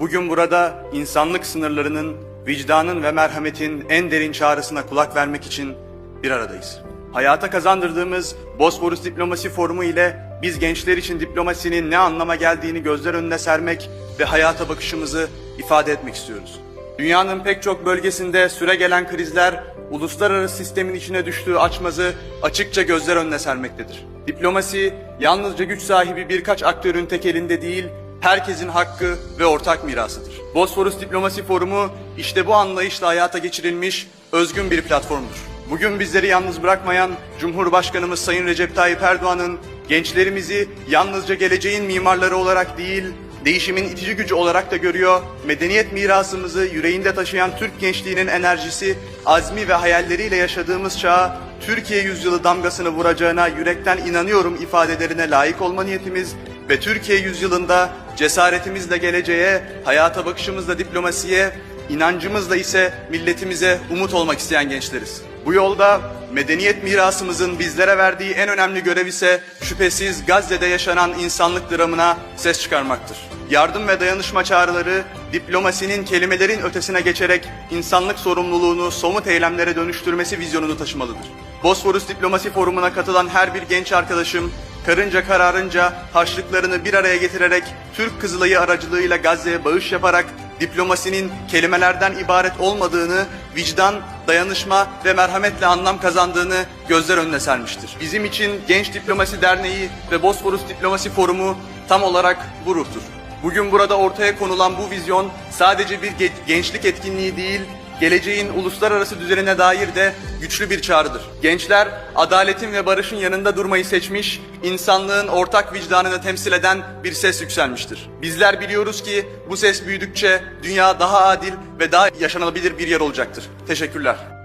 Bugün burada insanlık sınırlarının, vicdanın ve merhametin en derin çağrısına kulak vermek için bir aradayız. Hayata kazandırdığımız Bosporus Diplomasi Forumu ile biz gençler için diplomasinin ne anlama geldiğini gözler önüne sermek ve hayata bakışımızı ifade etmek istiyoruz. Dünyanın pek çok bölgesinde süre gelen krizler uluslararası sistemin içine düştüğü açmazı açıkça gözler önüne sermektedir. Diplomasi yalnızca güç sahibi birkaç aktörün tek elinde değil, herkesin hakkı ve ortak mirasıdır. Bosforus Diplomasi Forumu işte bu anlayışla hayata geçirilmiş özgün bir platformdur. Bugün bizleri yalnız bırakmayan Cumhurbaşkanımız Sayın Recep Tayyip Erdoğan'ın gençlerimizi yalnızca geleceğin mimarları olarak değil, değişimin itici gücü olarak da görüyor. Medeniyet mirasımızı yüreğinde taşıyan Türk gençliğinin enerjisi, azmi ve hayalleriyle yaşadığımız çağa Türkiye yüzyılı damgasını vuracağına yürekten inanıyorum ifadelerine layık olma niyetimiz ve Türkiye yüzyılında cesaretimizle geleceğe, hayata bakışımızla diplomasiye, inancımızla ise milletimize umut olmak isteyen gençleriz. Bu yolda medeniyet mirasımızın bizlere verdiği en önemli görev ise şüphesiz Gazze'de yaşanan insanlık dramına ses çıkarmaktır. Yardım ve dayanışma çağrıları diplomasinin kelimelerin ötesine geçerek insanlık sorumluluğunu somut eylemlere dönüştürmesi vizyonunu taşımalıdır. Bosforus Diplomasi Forumu'na katılan her bir genç arkadaşım karınca kararınca harçlıklarını bir araya getirerek Türk Kızılayı aracılığıyla Gazze'ye bağış yaparak diplomasinin kelimelerden ibaret olmadığını, vicdan, dayanışma ve merhametle anlam kazandığını gözler önüne sermiştir. Bizim için Genç Diplomasi Derneği ve Bosforus Diplomasi Forumu tam olarak bu ruhtur. Bugün burada ortaya konulan bu vizyon sadece bir ge- gençlik etkinliği değil, geleceğin uluslararası düzenine dair de güçlü bir çağrıdır. Gençler adaletin ve barışın yanında durmayı seçmiş, insanlığın ortak vicdanını temsil eden bir ses yükselmiştir. Bizler biliyoruz ki bu ses büyüdükçe dünya daha adil ve daha yaşanabilir bir yer olacaktır. Teşekkürler.